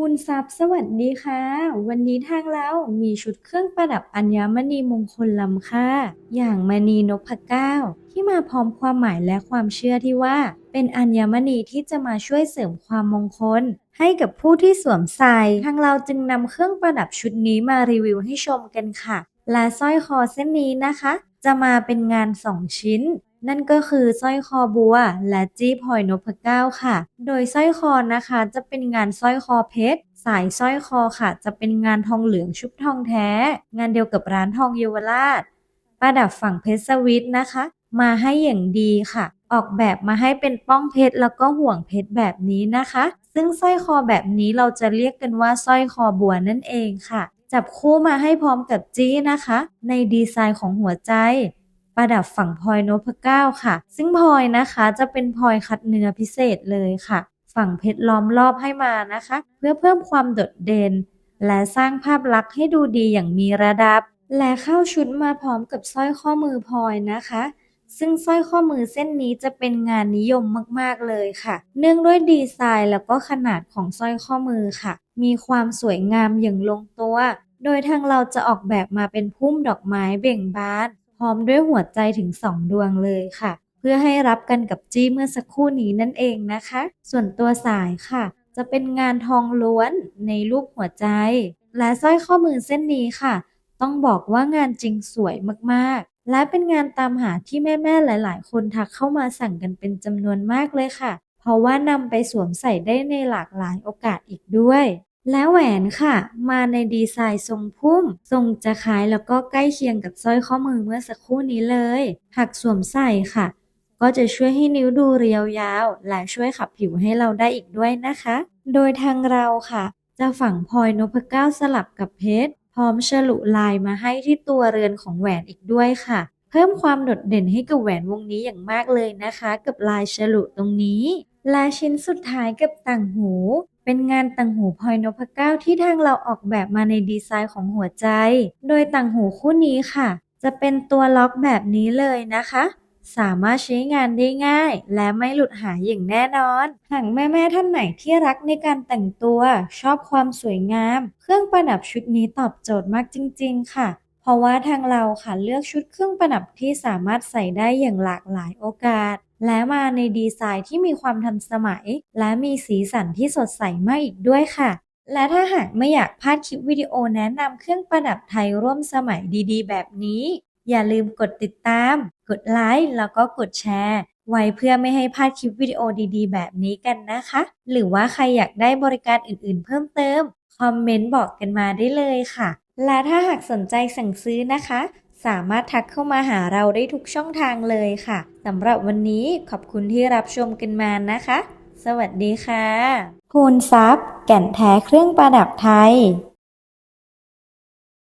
คูณทรัพย์สวัสดีค่ะ วันนี้ทางเรามีชุดเครื่องประดับอัญมณีมงคลล้ำค่า อย่างมณีนพเก้า ที่มาพร้อมความหมายและความเชื่อที่ว่า เป็นอัญมณีที่จะมาช่วยเสริมความมงคล ให้กับผู้ที่สวมใส่ ทางเราจึงนำเครื่องประดับชุดนี้มารีวิวให้ชมกันค่ะ และสร้อยคอเส้นนี้นะคะ จะมาเป็นงานสองชิ้น นั่นก็คือสร้อยคอบัว และจี้พลอยนพเก้าค่ะ โดยสร้อยคอนะคะจะเป็นงานสร้อยคอเพชร สายสร้อยคอค่ะ จะเป็นงานทองเหลืองชุบทองแท้ งานเดียวกับร้านทองเยาวราช ประดับฝั่งเพชรสวิตนะคะ มาให้อย่างดีค่ะ ออกแบบมาให้เป็นป้องเพชรแล้วก็ห่วงเพชรแบบนี้นะคะ ซึ่งสร้อยคอแบบนี้เราจะเรียกกันว่าสร้อยคอบัวนั่นเองค่ะ จับคู่มาให้พร้อมกับจี้นะคะ ในดีไซน์ของหัวใจ ประดับฝั่งพลอยนพเก้าค่ะ ซึ่งพลอยนะคะจะเป็นพลอยคัดเนื้อพิเศษเลยค่ะ ฝั่งเพชรล้อมรอบให้มานะคะ เพื่อเพิ่มความโดดเด่นและสร้างภาพลักษณ์ให้ดูดีอย่างมีระดับ และเข้าชุดมาพร้อมกับสร้อยข้อมือพลอยนะคะ ซึ่งสร้อยข้อมือเส้นนี้จะเป็นงานนิยมมากๆเลยค่ะ เนื่องด้วยดีไซน์แล้วก็ขนาดของสร้อยข้อมือค่ะ มีความสวยงามอย่างลงตัว โดยทางเราจะออกแบบมาเป็นพุ่มดอกไม้เบ่งบาน พร้อมด้วยหัวใจถึงสองดวงเลยค่ะ เพื่อให้รับกันกับจี้เมื่อสักครู่นี้นั่นเองนะคะ ส่วนตัวสายค่ะ จะเป็นงานทองล้วนในรูปหัวใจ และสร้อยข้อมือเส้นนี้ค่ะ ต้องบอกว่างานจริงสวยมากๆ และเป็นงานตามหาที่แม่ๆหลาย ๆ คนทักเข้ามาสั่งกันเป็นจำนวนมากเลยค่ะ เพราะว่านำไปสวมใส่ได้ในหลากหลายโอกาสอีกด้วย และแหวนค่ะ มาในดีไซน์ทรงพุ่ม ทรงจะคล้ายแล้วก็ใกล้เคียงกับสร้อยข้อมือเมื่อสักครู่นี้เลย หากสวมใส่ค่ะ ก็จะช่วยให้นิ้วดูเรียวยาว และช่วยขับผิวให้เราได้อีกด้วยนะคะ โดยทางเราค่ะ จะฝังพลอยนพเก้าสลับกับเพชร พร้อมฉลุลายมาให้ที่ตัวเรือนของแหวนอีกด้วยค่ะเพิ่มความโดดเด่นให้กับแหวนวงนี้อย่างมากเลยนะคะ กับลายฉลุตรงนี้ และชิ้นสุดท้ายกับต่างหู เป็นงานต่างหูพลอยนพเก้าที่ทางเราออกแบบมาในดีไซน์ของหัวใจ โดยต่างหูคู่นี้ค่ะ จะเป็นตัวล็อกแบบนี้เลยนะคะ สามารถใช้งานได้ง่าย และไม่หลุดหายอย่างแน่นอน หากแม่ๆท่านไหนที่รักในการแต่งตัว ชอบความสวยงาม เครื่องประดับชุดนี้ตอบโจทย์มากจริง ๆ ค่ะ ราะว่าทางเราค่ะเลือกชุดเครื่องประดับที่สามารถใส่ได้อย่างหลากหลายโอกาส และมาในดีไซน์ที่มีความทันสมัย และมีสีสันที่สดใสมากอีกด้วยค่ะ และถ้าหากไม่อยากพลาดคลิปวิดีโอแนะนำเครื่องประดับไทยร่วมสมัยดีๆ แบบนี้ อย่าลืมกดติดตาม กดไลค์แล้วก็กดแชร์ไว้เพื่อไม่ให้พลาดคลิปวิดีโอดีๆ แบบนี้กันนะคะ หรือว่าใครอยากได้บริการอื่นๆ เพิ่มเติม คอมเมนต์บอกกันมาได้เลยค่ะ และถ้าหากสนใจสั่งซื้อนะคะ สามารถทักเข้ามาหาเราได้ทุกช่องทางเลยค่ะสำหรับวันนี้ขอบคุณที่รับชมกันมานะคะ สวัสดีค่ะ คูณทรัพย์ แก่นแท้เครื่องประดับไทย